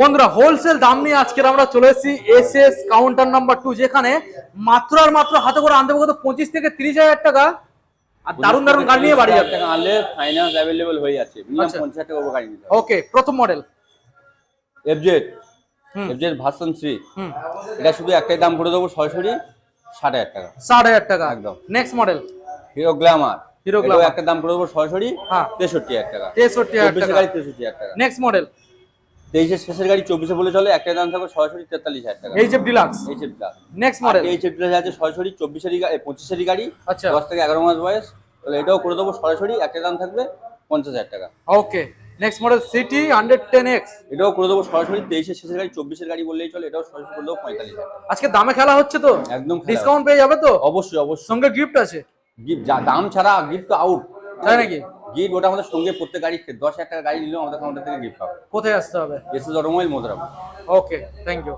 বন্ধুরা হোলসেল দাম নিয়ে আজকের আমরা চলে এসেছি S S counter number two যেখানে মাত্র আর মাত্র হাতে করে আনতে কত? পঁচিশ থেকে তিরিশ হাজার টাকা। আর দারুণ দারুণ গাড়ি নিয়ে বাড়ি যাবে টাকা আনলে ফাইন্যান্স অ্যাভেলেবল হয়ে যাচ্ছে। মিনিমাম আচ্ছা। পঞ্চাশ হাজার টাকা উপর গাড়ি নিতে ওকে প্রথম model FZ FZ version three এটা শুধু একটাই দাম করে দেবো সরাসরি ষাট হাজার টাকা। ষাট হাজার টাকা। একদম। নেক্সট মডেল হিরো গ্ল্যামার এটাও একটা দাম করে দেবো সরাসরি হ্যাঁ। তেষট্টি হাজার টাকা। তেষট্টি হাজার টাকা। গাড়ি তেষট্টি হাজার টাকা। নেক্সট মডেল তেইশের শেষের গাড়ি চব্বিশে বলে চলে একটাই দাম থাকবে সরাসরি তেতাল্লিশ হাজার টাকা। H F deluxe HF plus next model HF plus আছে সরাসরি চব্বিশেরই পঁচিশেরই গাড়ি আচ্ছা। দশ থেকে এগারো মাস বয়স। তাহলে এটাও করে দেবো সরাসরি একটা দাম থাকবে পঞ্চাশ হাজার টাকা। Okay next model CT hundred ten X এটাও করে দেবো সরাসরি তেইশের শেষের গাড়ি চব্বিশের গাড়ি বললেই চলে এটাও সরাসরি করে দেবো পঁয়তাল্লিশ হাজার আজকে দামে খেলা হচ্ছে তো? একদম ডিসকাউন্ট পেয়ে যাবে তো? অবশ্যই অবশ্যই। সঙ্গে গিফট আছে? গিফট যা দাম ছাড়া গিফট তো আউট তাই নাকি? গিফট ওটা আমাদের সঙ্গে প্রত্যেক গাড়ি দশ হাজার টাকা গাড়ি নিলেও আমাদের কাউন্টার থেকে গিফট পাবে কোথায় আসতে হবে? এসএস অটোমোবাইল মোদরাম ওকে থ্যাংক ইউ